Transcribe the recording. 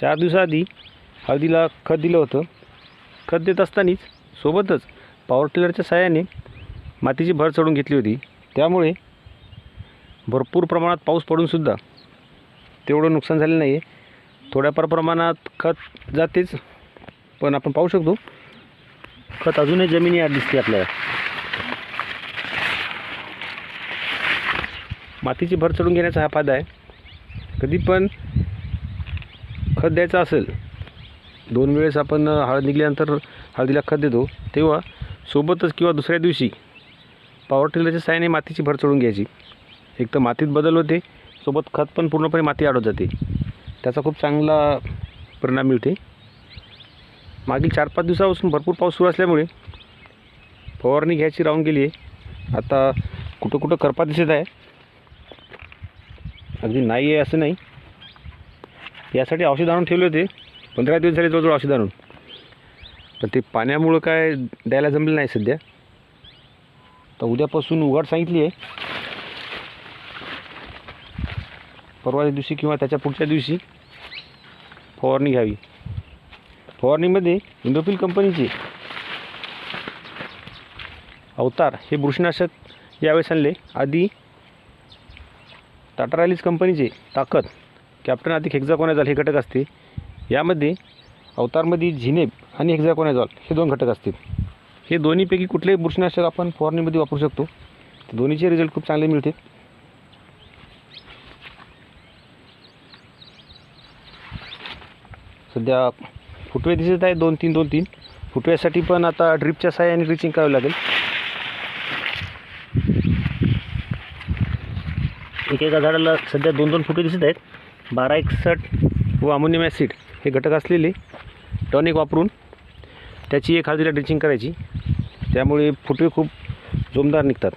चार दिवसाआधी हळदीला खत दिलं होतं. खत देत असतानाच सोबतच पॉवर टिलरच्या सहाय्याने मातीची भर चढून घेतली होती. त्यामुळे भरपूर प्रमाणात पाऊस पडूनसुद्धा तेवढं नुकसान झालं नाही आहे थोड्याफार प्रमाणात खत जातेच पण आपण पाहू शकतो खत अजूनही जमिनी आत दिसते आपल्याला. मातीची भर चढून घेण्याचा हा फायदा आहे. कधी पण खत द्यायचं असेल दोन वेळेस आपण हळद निघल्यानंतर हळदीला खत देतो तेव्हा सोबतच किंवा दुसऱ्या दिवशी पॉवर टिलरच्या साहाय्याने मातीची भर चढून घ्यायची. एक तर मातीत बदल होते सोबत खत पण पूर्णपणे माती अडवत जाते. त्याचा खूप चांगला परिणाम मिळते. मागील चार पाच दिवसापासून भरपूर पाऊस सुरू असल्यामुळे फवारणी घ्यायची राहून गेली आहे. आता कुठं कुठं करपा दिसत आहे. अगदी नाही आहे असं नाही. यासाठी औषध आणून ठेवले होते पंधरा दिवस झाले जवळजवळ औषध आणून. पण ते पाण्यामुळं काय द्यायला जमलं नाही सध्या. तर उद्यापासून उघड सांगितली आहे. परवाच्या दिवशी किंवा त्याच्या पुढच्या दिवशी फवारणी घ्यावी. फवारणीमध्ये इंडोफिल कंपनीचे अवतार हे बुरशीनाशक यावेळेस आणले. आधी टाटा रॅलीज कंपनीचे ताकद कॅप्टन अधिक हेक्झाकोनाझॉल हे घटक असते यामध्ये अवतारमध्ये झिनेब आणि हेक्झाकोनाझॉल हे दोन घटक असतील. हे दोन्हीपैकी कुठलेही बुरशीनाशक आपण फवारणीमध्ये वापरू शकतो. दोन्हीचे रिझल्ट खूप चांगले मिळते सध्या फुटवे दिसत आहे दोन तीन दोन तीन. फुटव्यासाठी पण आता ड्रिपच्या सहाय्याने रिचिंग करावी लागेल. एकेका झाडाला सध्या दोन दोन फुटे दिसत आहेत. बारा एकसठ व अमोनियम ॲसिड हे घटक असलेले टॉनिक वापरून त्याची एक हळदीला ड्रिचिंग करायची. त्यामुळे फुटवे खूप जोमदार निघतात.